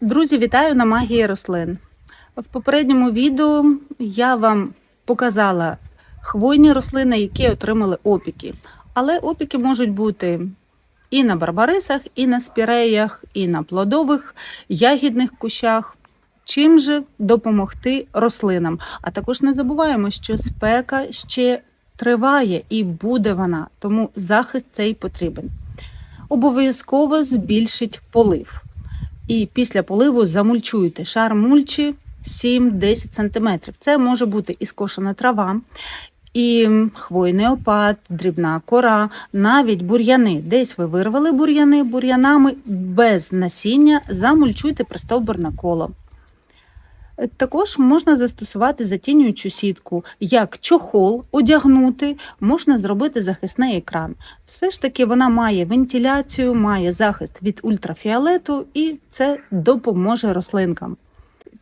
Друзі, вітаю на магії рослин. В попередньому відео я вам показала хвойні рослини, які отримали опіки. Але опіки можуть бути і на барбарисах, і на спіреях, і на плодових ягідних кущах. Чим же допомогти рослинам? А також не забуваємо, що спека ще триває і буде вона, тому захист цей потрібен. Обов'язково збільшить полив. І після поливу замульчуйте шар мульчі 7-10 см. Це може бути і скошена трава, і хвойний опад, дрібна кора, навіть бур'яни. Десь ви вирвали бур'яни бур'янами без насіння, замульчуйте пристовбурне коло. Також можна застосувати затінюючу сітку, як чохол одягнути, можна зробити захисний екран. Все ж таки вона має вентиляцію, має захист від ультрафіолету і це допоможе рослинкам.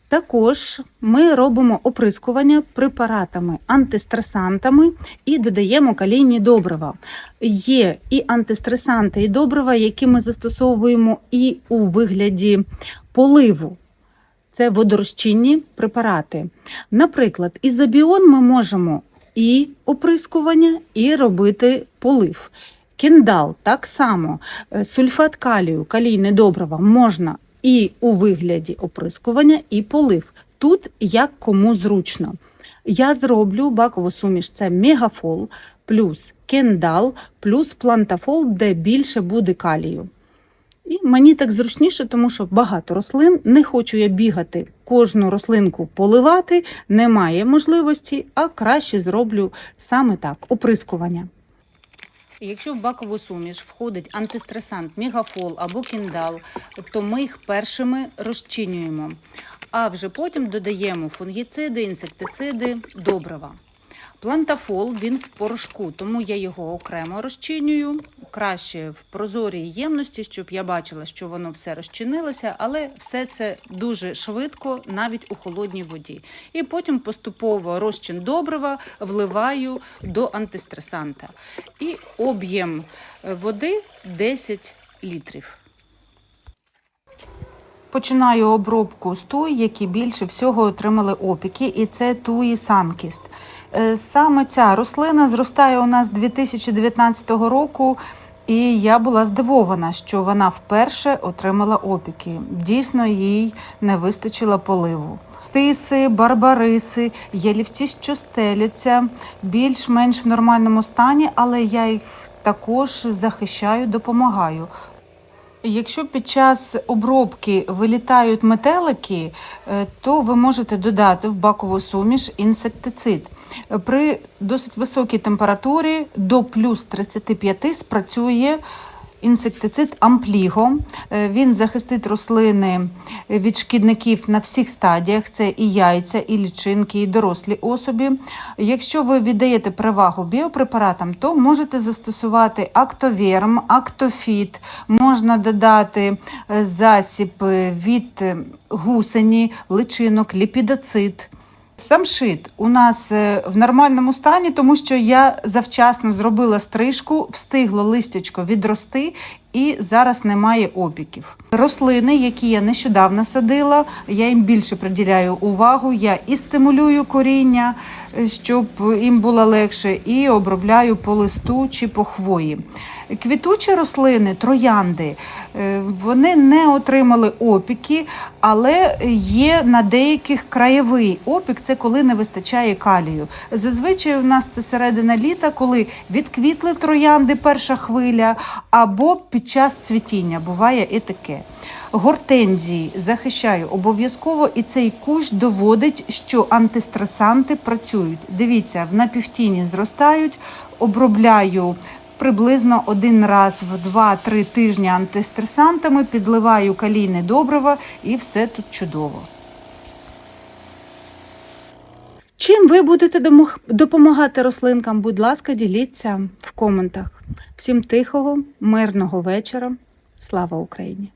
Також ми робимо оприскування препаратами антистресантами і додаємо калійні добрива. Є і антистресанти, і добрива, які ми застосовуємо і у вигляді поливу. Це водорозчинні препарати. Наприклад, ізобіон ми можемо і оприскування, і робити полив. Кіндал так само, Е, сульфат калію, калійне добрива можна і у вигляді оприскування, і полив. Тут як кому зручно. Я зроблю бакову суміш це мегафол плюс кендал, плюс плантафол, де більше буде калію. І мені так зручніше, тому що багато рослин. Не хочу я бігати кожну рослинку поливати, немає можливості, а краще зроблю саме так оприскування. Якщо в бакову суміш входить антистресант, мегафол або кіндал, то ми їх першими розчинюємо, а вже потім додаємо фунгіциди, інсектициди, добрива. Плантафол він в порошку, тому я його окремо розчинюю. Краще в прозорій ємності, щоб я бачила, що воно все розчинилося, але все це дуже швидко, навіть у холодній воді. І потім поступово розчин добрива вливаю до антистресанта. І об'єм води 10 літрів. Починаю обробку з туй, які більше всього отримали опіки, і це туї Санкіст. Е, Саме ця рослина зростає у нас 2019 року, і я була здивована, що вона вперше отримала опіки. Дійсно, їй не вистачило поливу. Тиси, барбариси, ялівці, що стеляться, більш-менш в нормальному стані, але я їх також захищаю, допомагаю. Якщо під час обробки вилітають метелики, е, то ви можете додати в бакову суміш інсектицид. При досить високій температурі до плюс 35 спрацює інсектицид ампліго. Е, Він захистить рослини від шкідників на всіх стадіях: це і яйця, і лічинки, і дорослі особі. Якщо ви віддаєте перевагу біопрепаратам, то можете застосувати актоверм, актофіт, можна додати е, засіб від гусені, личинок, ліпідоцит. Самшит у нас е, в нормальному стані, тому що я завчасно зробила стрижку, встигло листячко відрости і зараз немає опіків. Рослини, які я нещодавно садила, я їм більше приділяю увагу. Я і стимулюю коріння, е, щоб їм було легше, і обробляю по листу чи по хвої. Квітучі рослини, троянди, е, вони не отримали опіки, але є на деяких краєвий опік це коли не вистачає калію. Зазвичай у нас це середина літа, коли відквітли троянди перша хвиля, або під час цвітіння буває і таке. Гортензії захищаю обов'язково, і цей кущ доводить, що антистресанти працюють. Дивіться, в напівтіні зростають, обробляю приблизно один раз в 2-3 тижні антистресантами, підливаю калійне добриво і все тут чудово. Чим ви будете допомагати рослинкам? Будь ласка, діліться в коментах. Всім тихого, мирного вечора. Слава Україні!